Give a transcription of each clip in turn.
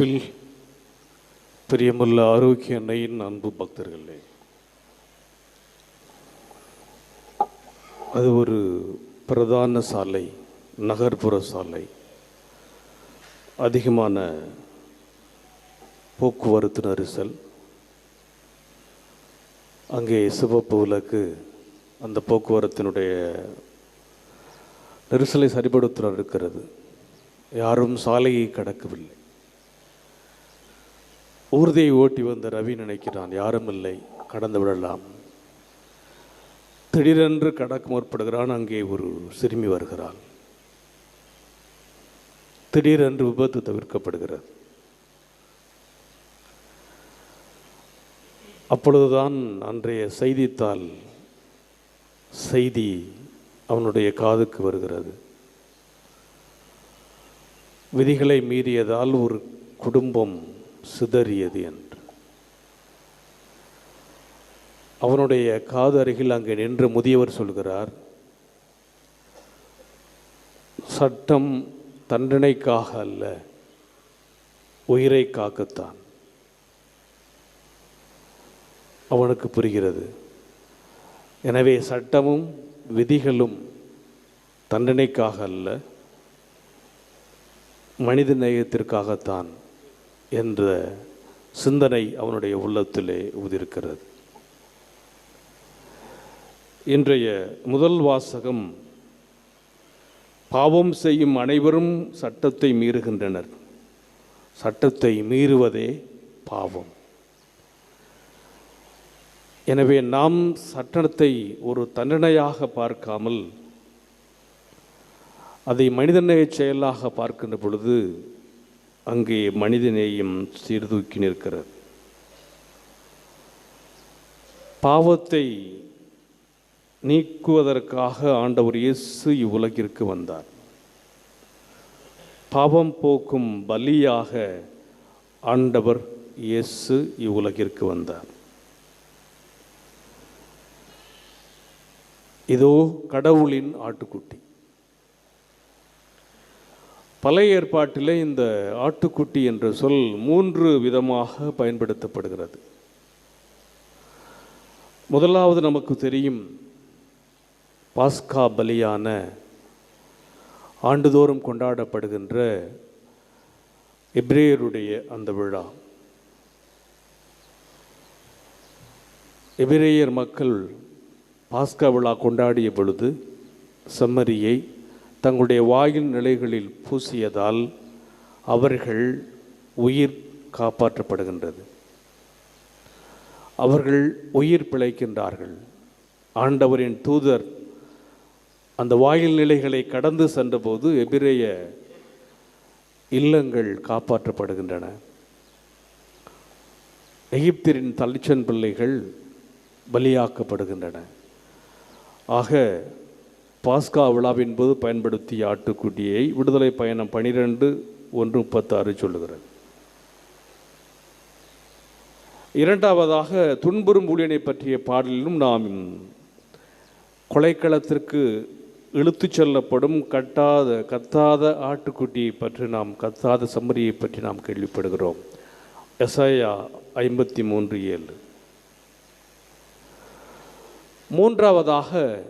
கிறிஸ்துவில் பிரியமுள்ள ஆரோக்கிய அன்னையின் அன்பு பக்தர்களே. அது ஒரு பிரதான சாலை நகர்ப்புற சாலை. அதிகமான போக்குவரத்து நெரிசல். அங்கே சிவப்பு விளக்கு அந்த போக்குவரத்தினுடைய நெரிசலை சரிபடுத்த இருக்கிறது. யாரும் சாலையை கடக்கவில்லை. ஊர்தியை ஓட்டி வந்த ரவி நினைக்கிறான் யாரும் இல்லை கடந்து விடலாம். திடீரென்று கடக்க முற்படுகிறான் அங்கே ஒரு சிறுமி வருகிறாள். திடீரென்று விபத்து தவிர்க்கப்படுகிறது. அப்பொழுதுதான் அன்றைய செய்தித்தாள் செய்தி அவனுடைய காதுக்கு வருகிறது. விதிகளை மீறியதால் ஒரு குடும்பம் சிதறியது என்று. அவனுடைய காது அருகில் அங்கே நின்று முதியவர் சொல்கிறார் சட்டம் தண்டனைக்காக அல்ல உயிரை காக்கத்தான். அவனுக்கு புரிகிறது எனவே சட்டமும் விதிகளும் தண்டனைக்காக அல்ல மனித நேயத்திற்காகத்தான் என்ற சிந்தனை அவனுடைய உள்ளத்திலே உதிர்க்கிறது. இன்றைய முதல் வாசகம் பாவம் செய்யும் அனைவரும் சட்டத்தை மீறுகின்றனர். சட்டத்தை மீறுவதே பாவம். எனவே நாம் சட்டத்தை ஒரு தண்டனையாக பார்க்காமல் அதை மனிதநேய செயலாக பார்க்கின்ற பொழுது அங்கே மனிதநேயம் சீர்தூக்கி நிற்கிறது. பாவத்தை நீக்குவதற்காக ஆண்டவர் இயேசு இவ்வுலகிற்கு வந்தார். பாவம் போக்கும் பலியாக ஆண்டவர் இயேசு இவ்வுலகிற்கு வந்தார். இதோ கடவுளின் ஆட்டுக்குட்டி. பழைய ஏற்பாட்டிலே இந்த ஆட்டுக்குட்டி என்ற சொல் மூன்று விதமாக பயன்படுத்தப்படுகிறது. முதலாவது நமக்கு தெரியும் பாஸ்கா பலியான ஆண்டுதோறும் கொண்டாடப்படுகின்ற எபிரேயருடைய அந்த விழா. எபிரேயர் மக்கள் பாஸ்கா விழா கொண்டாடிய பொழுது செம்மறியை தங்களுடைய வாயில் நிலைகளில் பூசியதால் அவர்கள் உயிர் காப்பாற்றப்படுகின்றது. அவர்கள் உயிர் பிழைக்கின்றார்கள். ஆண்டவரின் தூதர் அந்த வாயில் நிலைகளை கடந்து சென்றபோது எபிரேய இல்லங்கள் காப்பாற்றப்படுகின்றன. எகிப்திரின் தளிச்சன் பிள்ளைகள் பலியாக்கப்படுகின்றன. ஆக பாஸ்கா விழாவின் போது பயன்படுத்திய ஆட்டுக்குட்டியை விடுதலை பயணம் பனிரெண்டு ஒன்று முப்பத்தாறு சொல்லுகிறது. இரண்டாவதாக துன்புறும் ஊழியனை பற்றிய பாடலிலும் நாம் கொலைக்களத்திற்கு இழுத்துச் செல்லப்படும் கட்டாத கத்தாத ஆட்டுக்குட்டியை பற்றி நாம் கத்தாத சம்மரியை பற்றி நாம் கேள்விப்படுகிறோம். எஸ்ஐயா ஐம்பத்தி மூன்று ஏழு. மூன்றாவதாக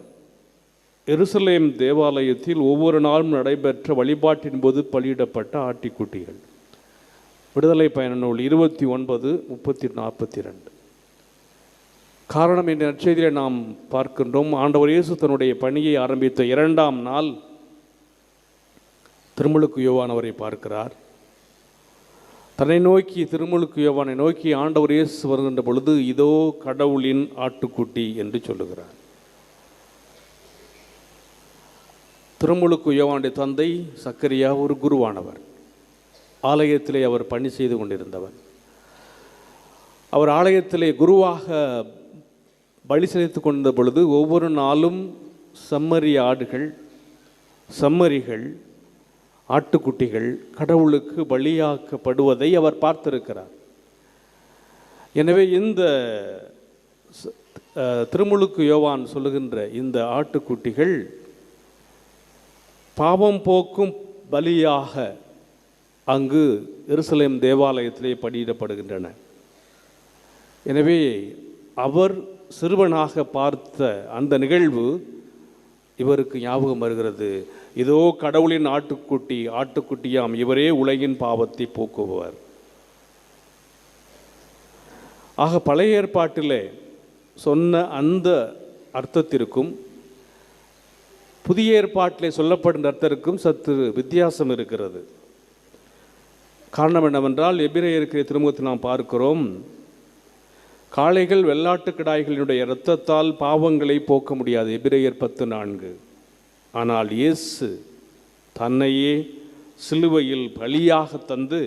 எருசலேம் தேவாலயத்தில் ஒவ்வொரு நாளும் நடைபெற்ற வழிபாட்டின் போது பலியிடப்பட்ட ஆட்டிக்குட்டிகள். விடுதலை பயண நூல் இருபத்தி ஒன்பது முப்பத்தி நாற்பத்தி ரெண்டு. காரணம் என்ற நற்செய்தியை நாம் பார்க்கின்றோம். ஆண்டவர் இயேசு தன்னுடைய பணியை ஆரம்பித்த இரண்டாம் நாள் திருமுழுக்கு யோவானவரை பார்க்கிறார். தன்னை நோக்கி திருமுழுக்கு யோவானை நோக்கி ஆண்டவர் இயேசு வருகின்ற பொழுது இதோ கடவுளின் ஆட்டுக்குட்டி என்று சொல்லுகிறார். திருமுழுக்கு யோவானுடைய தந்தை சக்கரியா ஒரு குருவானவர். ஆலயத்திலே அவர் பணி செய்து கொண்டிருந்தவர். அவர் ஆலயத்திலே குருவாக பலி செலுத்து கொண்ட பொழுது ஒவ்வொரு நாளும் செம்மறி ஆடுகள் செம்மறிகள் ஆட்டுக்குட்டிகள் கடவுளுக்கு பலியாக்கப்படுவதை அவர் பார்த்திருக்கிறார். எனவே இந்த திருமுழுக்கு யோவான் சொல்லுகின்ற இந்த ஆட்டுக்குட்டிகள் பாவம் போக்கும் பலியாக அங்கு எருசலேம் தேவாலயத்திலே பணியிடப்படுகின்றன. எனவே அவர் சிறுவனாக பார்த்த அந்த நிகழ்வு இவருக்கு ஞாபகம் வருகிறது. இதோ கடவுளின் ஆட்டுக்குட்டி ஆட்டுக்குட்டியாம் இவரே உலகின் பாவத்தை போக்குபவர். ஆக பழைய ஏற்பாட்டிலே சொன்ன அந்த அர்த்தத்திற்கும் புதிய ஏற்பாட்டிலே சொல்லப்படும் அர்த்தத்திற்கும் சற்று வித்தியாசம் இருக்கிறது. காரணம் என்னவென்றால் எபிரேயருக்கு திருமுகத்தை நாம் பார்க்கிறோம். காளைகள் வெள்ளாட்டு கிடாய்களினுடைய இரத்தத்தால் பாவங்களை போக்க முடியாது. எபிரேயர் பத்து நான்கு. ஆனால் இயேசு தன்னையே சிலுவையில் பலியாக தந்து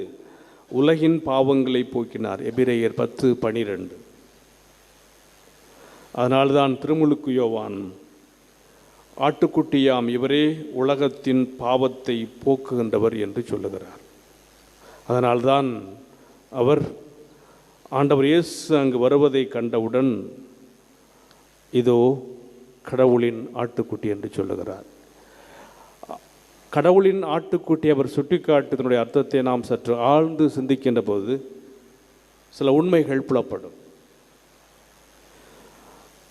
உலகின் பாவங்களை போக்கினார். எபிரேயர் பத்து பனிரெண்டு. அதனால்தான் திருமுழுக்கு யோவான் ஆட்டுக்குட்டியாம் இவரே உலகத்தின் பாவத்தை போக்குகின்றவர் என்று சொல்லுகிறார். அதனால்தான் அவர் ஆண்டவர் இயேசு அங்கு வருவதை கண்டவுடன் இதோ கடவுளின் ஆட்டுக்குட்டி என்று சொல்லுகிறார். கடவுளின் ஆட்டுக்குட்டி அவர் சுட்டிக்காட்டுதனுடைய அர்த்தத்தை நாம் சற்று ஆழ்ந்து சிந்திக்கின்ற போது சில உண்மைகள் புலப்படும்.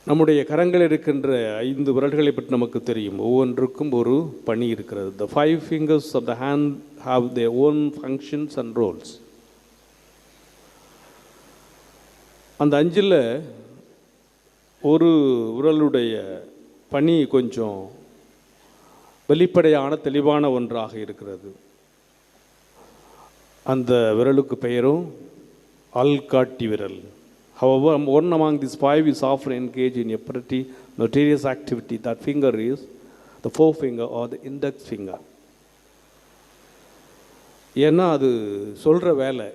நம்முடைய கரங்கள் இருக்கின்ற ஐந்து விரல்களை பற்றி நமக்கு தெரியும். ஒவ்வொன்றுக்கும் ஒரு பணி இருக்கிறது. The five fingers of the hand have their own functions and roles அந்த அஞ்சில் ஒரு விரலுடைய பணி கொஞ்சம் வெளிப்படையான தெளிவான ஒன்றாக இருக்கிறது. அந்த விரலுக்கு பெயரும் அல்காட்டி விரல். However, one among these five is often engaged in a pretty notorious activity. That finger is the forefinger or the index finger. ஏன்னா அது சொல்கிற வேலை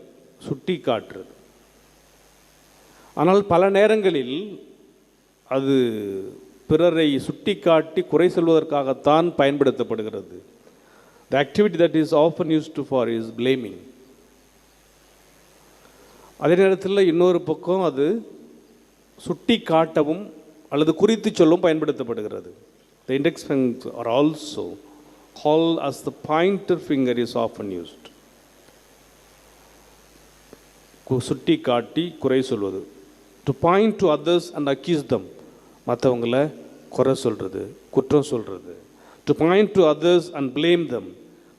சுட்டி காட்டுறது ஆனால் பல நேரங்களில் அது பிறரை சுட்டி காட்டி குறை சொல்வதற்காகத்தான் பயன்படுத்தப்படுகிறது the activity that is often used for is blaming அதே நேரத்தில் இன்னொரு பக்கம் அது சுட்டி காட்டவும் அல்லது குறித்து சொல்லவும் பயன்படுத்தப்படுகிறது. The index finger are also hall as the pointer finger is often used சுட்டி காட்டி குறை சொல்வது. To point to others and accuse them மற்றவங்கள குறை சொல்கிறது குற்றம் சொல்கிறது to point to others and blame them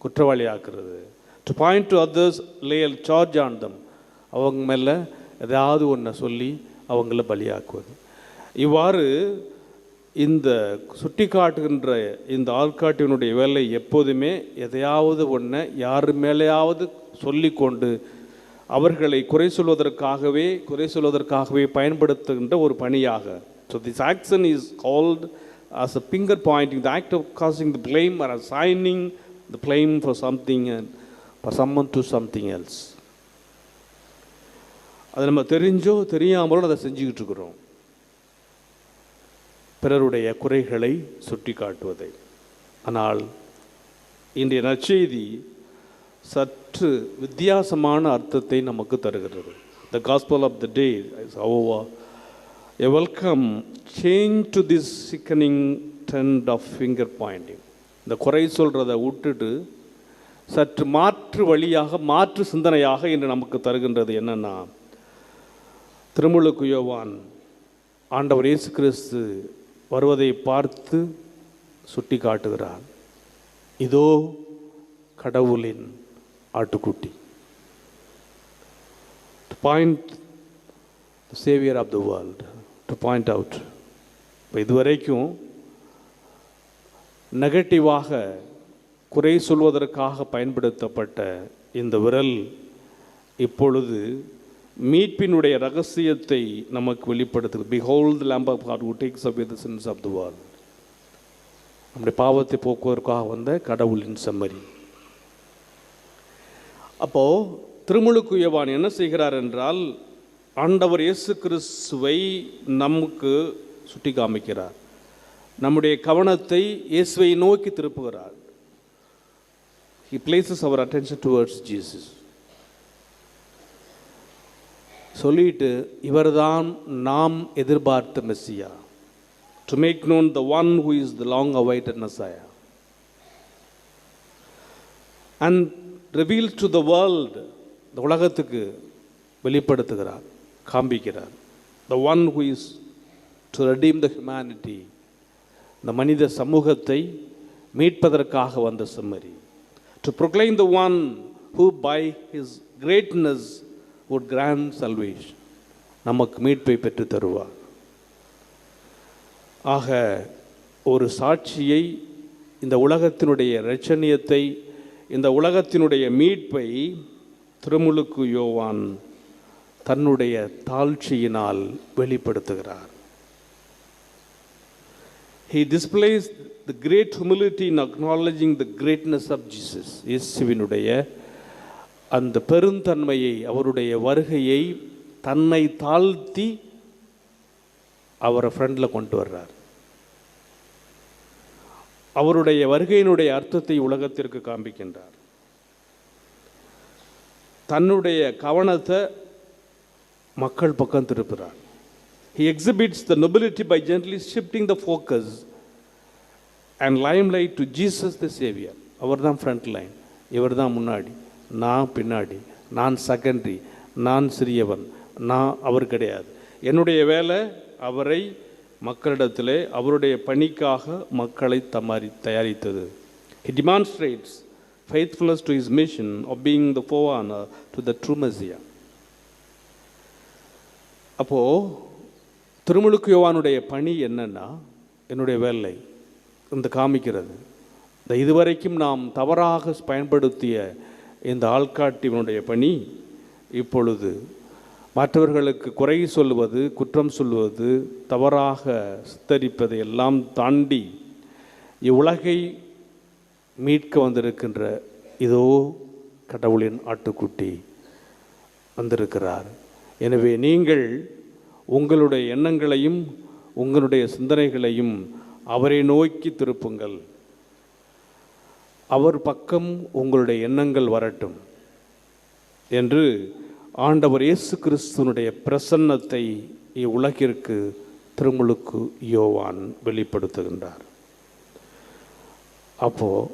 குற்றவாளி ஆக்குறது. To point to others lay charge on them அவங்க மேலே ஏதாவது ஒன்றை சொல்லி அவங்கள பலியாக்குவது. இவ்வாறு இந்த சுட்டி காட்டுகின்ற இந்த ஆள்காட்டினுடைய வேலை எப்போதுமே எதையாவது ஒன்றை யார் மேலேயாவது சொல்லிக்கொண்டு அவர்களை குறை சொல்வதற்காகவே குறை சொல்வதற்காகவே பயன்படுத்துகின்ற ஒரு பணியாக. So this action is called as a finger pointing, the act causing causing the blame or signing the blame for something and for summon to something else அது நம்ம தெரிஞ்சோ தெரியாமலோ அதை செஞ்சுக்கிட்டு இருக்கிறோம். பிறருடைய குறைகளை சுட்டி காட்டுவதை ஆனால் இன்றைய நற்செய்தி சற்று வித்தியாசமான அர்த்தத்தை நமக்கு தருகிறது. The gospel of the day அவோவா a welcome change to this sickening trend of finger pointing இந்த குறை சொல்கிறத விட்டுட்டு சற்று மாற்று வழியாக மாற்று சிந்தனையாக இன்று நமக்கு தருகின்றது என்னென்னா திருமுழுக்கு யோவான் ஆண்டவர் இயேசு கிறிஸ்து வருவதை பார்த்து சுட்டி காட்டுகிறார். இதோ கடவுளின் ஆட்டுக்குட்டி. To point saviour of the world to point out இப்போ இதுவரைக்கும் நெகட்டிவாக குறை சொல்வதற்காக பயன்படுத்தப்பட்ட இந்த விரல் இப்பொழுது மீட்பினுடைய ரகசியத்தை நமக்கு வெளிப்படுத்துகிறது. Behold the lamb of God who takes up the sins of the world நம்முடைய பாவத்தை போக்குவதற்காக வந்த கடவுளின் செம்மறி அப்போது திருமுழுக்கு யவான் என்ன செய்கிறார் என்றால் ஆண்டவர் இயேசு கிறிஸ்துவை நமக்கு சுட்டி காமிக்கிறார். நம்முடைய கவனத்தை இயேசுவை நோக்கி திருப்புகிறார். He places our attention towards Jesus சொல்லிட்டு இவர்தான் நாம் எதிர்பார்த்த Messiah. To make known the one who is the long awaited Messiah and reveal to the world இந்த உலகத்துக்கு வெளிப்படுத்துகிறார் காண்பிக்கிறார். The one who is to redeem the humanity இந்த மனித சமூகத்தை மீட்பதற்காக வந்த செம்மறி. To proclaim the one who by his greatness would grant salvation. நமக்கு மீட்பை பெற்று தருவார். ஆக ஒரு சாட்சியை இந்த உலகத்தினுடைய ரச்சனியத்தை இந்த உலகத்தினுடைய மீட்பை திருமுழுக்கு யோவான் தன்னுடைய தாழ்ச்சியினால் வெளிப்படுத்துகிறார். He displays the great humility in acknowledging the greatness of Jesus இயேசுவினுடைய அந்த பெருந்தன்மையை அவருடைய வருகையை தன்னை தாழ்த்தி அவரை ஃப்ரெண்டில் கொண்டு வர்றார். அவருடைய வருகையினுடைய அர்த்தத்தை உலகத்திற்கு காண்பிக்கின்றார். தன்னுடைய கவனத்தை மக்கள் பக்கம் திருப்புகிறார். He exhibits the nobility by generally shifting the focus and limelight to Jesus the saviour அவர் தான் ஃப்ரண்ட் லைன் இவர் தான் முன்னாடி. நான் பின்னாடி நான் செகண்டரி நான் சிறியவன் நான் அவர் கிடையாது. என்னுடைய வேலை அவரை மக்களிடத்திலே அவருடைய பணிக்காக மக்களை தமாரி தயாரித்தது. He demonstrates faithfulness to his mission of being the forerunner to the true Messiah அப்போது திருமுழுக்கு யோவானுடைய பணி என்னன்னா என்னுடைய வேலை இந்த காமிக்கிறது. இந்த இதுவரைக்கும் நாம் தவறாக பயன்படுத்திய இந்த ஆள்காட்டிவனுடைய பணி இப்பொழுது. மற்றவர்களுக்கு குறை சொல்வது குற்றம் சொல்வது தவறாக சித்தரிப்பதை எல்லாம் தாண்டி இவ்வுலகை மீட்க வந்திருக்கின்ற இதோ கடவுளின் ஆட்டுக்குட்டி வந்திருக்கிறார். எனவே நீங்கள் உங்களுடைய எண்ணங்களையும் உங்களுடைய சிந்தனைகளையும் அவரை நோக்கி திருப்புங்கள். அவர் பக்கம் உங்களுடைய எண்ணங்கள் வரட்டும் என்று ஆண்டவர் இயேசு கிறிஸ்துவனுடைய பிரசன்னத்தை இவ்வுலகிற்கு திருமுழுக்கு யோவான் வெளிப்படுத்துகின்றார். அப்போது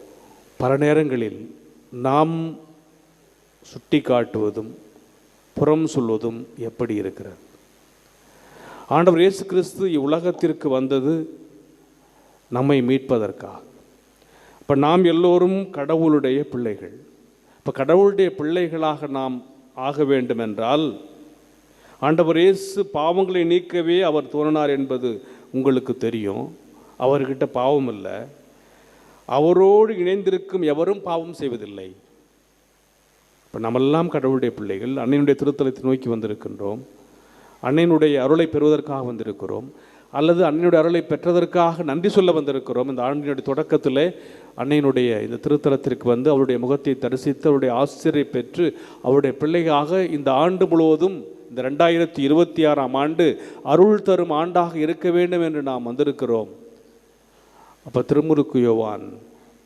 பல நேரங்களில் நாம் சுட்டி காட்டுவதும் புறம் சொல்வதும் எப்படி இருக்கிறது? ஆண்டவர் இயேசு கிறிஸ்து இவ்வுலகத்திற்கு வந்தது நம்மை மீட்பதற்காக. இப்போ நாம் எல்லோரும் கடவுளுடைய பிள்ளைகள். இப்போ கடவுளுடைய பிள்ளைகளாக நாம் ஆக வேண்டும் என்றால் ஆண்டவர் இயேசு பாவங்களை நீக்கவே அவர் தோன்றினார் என்பது உங்களுக்கு தெரியும். அவர்கிட்ட பாவம் இல்லை. அவரோடு இணைந்திருக்கும் எவரும் பாவம் செய்வதில்லை. இப்போ நம்மெல்லாம் கடவுளுடைய பிள்ளைகள் அன்னையினுடைய திருத்தலத்தை நோக்கி வந்திருக்கின்றோம். அன்னையினுடைய அருளை பெறுவதற்காக வந்திருக்கிறோம். அல்லது அன்னையுடைய அருளை பெற்றதற்காக நன்றி சொல்ல வந்திருக்கிறோம். இந்த ஆண்டினுடைய தொடக்கத்தில் அன்னையினுடைய இந்த திருத்தலத்திற்கு வந்து அவருடைய முகத்தை தரிசித்து அவருடைய ஆசிரியை பெற்று அவருடைய பிள்ளையாக இந்த ஆண்டு முழுவதும் இந்த ரெண்டாயிரத்தி இருபத்தி ஆறாம் ஆண்டு அருள் தரும் ஆண்டாக இருக்க வேண்டும் என்று நாம் வந்திருக்கிறோம். அப்போ திருமுருக்கு யோவான்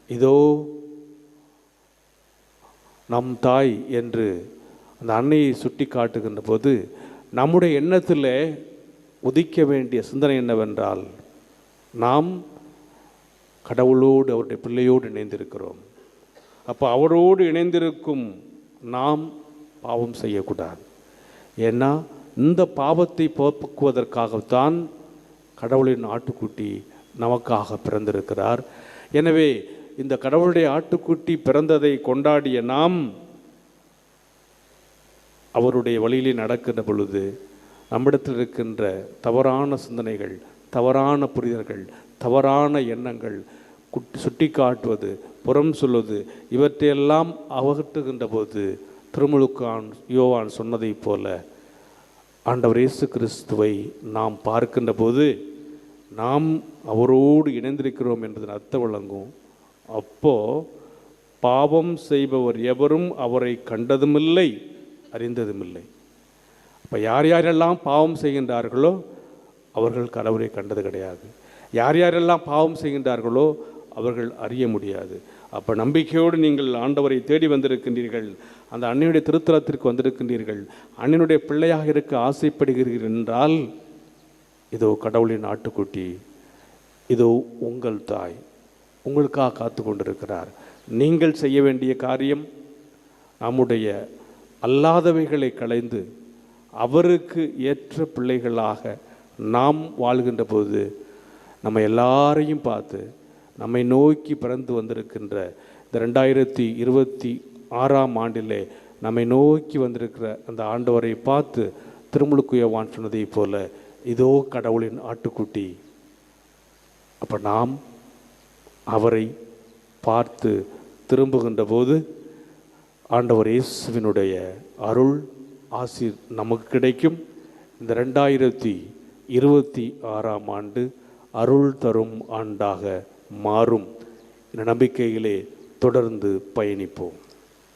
இதோ நம் தாய் என்று அந்த அன்னையை சுட்டி காட்டுகின்ற போது நம்முடைய எண்ணத்தில் உதிக்க வேண்டிய சிந்தனை என்னவென்றால் நாம் கடவுளோடு அவருடைய பிள்ளையோடு இணைந்திருக்கிறோம். அப்போ அவரோடு இணைந்திருக்கும் நாம் பாவம் செய்யக்கூடாது. ஏன்னா இந்த பாவத்தை போக்குவதற்காகத்தான் கடவுளின் ஆட்டுக்குட்டி நமக்காக பிறந்திருக்கிறார். எனவே இந்த கடவுளுடைய ஆட்டுக்குட்டி பிறந்ததை கொண்டாடிய நாம் அவருடைய வழியிலே நடக்கின்ற பொழுது நம்மிடத்தில் இருக்கின்ற தவறான சிந்தனைகள் தவறான புரிதல்கள் தவறான எண்ணங்கள் குட்டி சுட்டி காட்டுவது புறம் சொல்வது இவற்றையெல்லாம் அவகட்டுகின்ற போது திருமுழுக்கான் யோவான் சொன்னதைப் போல ஆண்டவர் இயேசு கிறிஸ்துவை நாம் பார்க்கின்ற போது நாம் அவரோடு இணைந்திருக்கிறோம் என்பதன் அர்த்தம் விளங்கும். அப்போது பாவம் செய்பவர் எவரும் அவரை கண்டதுமில்லை அறிந்ததுமில்லை. அப்போ யார் யாரெல்லாம் பாவம் செய்கின்றார்களோ அவர்கள் கடவுளை கண்டது கிடையாது. யார் யாரெல்லாம் பாவம் செய்கின்றார்களோ அவர்கள் அறிய முடியாது. அப்போ நம்பிக்கையோடு நீங்கள் ஆண்டவரை தேடி வந்திருக்கின்றீர்கள். அந்த அன்னையுடைய திருத்தலத்திற்கு வந்திருக்கின்றீர்கள். அண்ணனுடைய பிள்ளையாக இருக்க ஆசைப்படுகிறீர்கள் என்றால் இதோ கடவுளின் ஆட்டுக்குட்டி இதோ உங்கள் தாய் உங்களுக்காக காத்து கொண்டிருக்கிறார். நீங்கள் செய்ய வேண்டிய காரியம் நம்முடைய அல்லாதவைகளை களைந்து அவருக்கு ஏற்ற பிள்ளைகளாக நாம் வாழ்கின்ற போது நம்ம எல்லாரையும் பார்த்து நம்மை நோக்கி பிறந்து வந்திருக்கின்ற இந்த ரெண்டாயிரத்தி இருபத்தி ஆறாம் ஆண்டிலே நம்மை நோக்கி வந்திருக்கிற அந்த ஆண்டவரை பார்த்து திருமுழுக்குயவான் சொன்னதைப் போல இதோ கடவுளின் ஆட்டுக்குட்டி. அப்போ நாம் அவரை பார்த்து திரும்புகின்ற போது ஆண்டவர் இயேசுவினுடைய அருள் ஆசிர் நமக்கு கிடைக்கும். இந்த ரெண்டாயிரத்தி இருபத்தி ஆறாம் ஆண்டு அருள் தரும் ஆண்டாக மாறும். இந்த நம்பிக்கையிலே தொடர்ந்து பயணிப்போம்.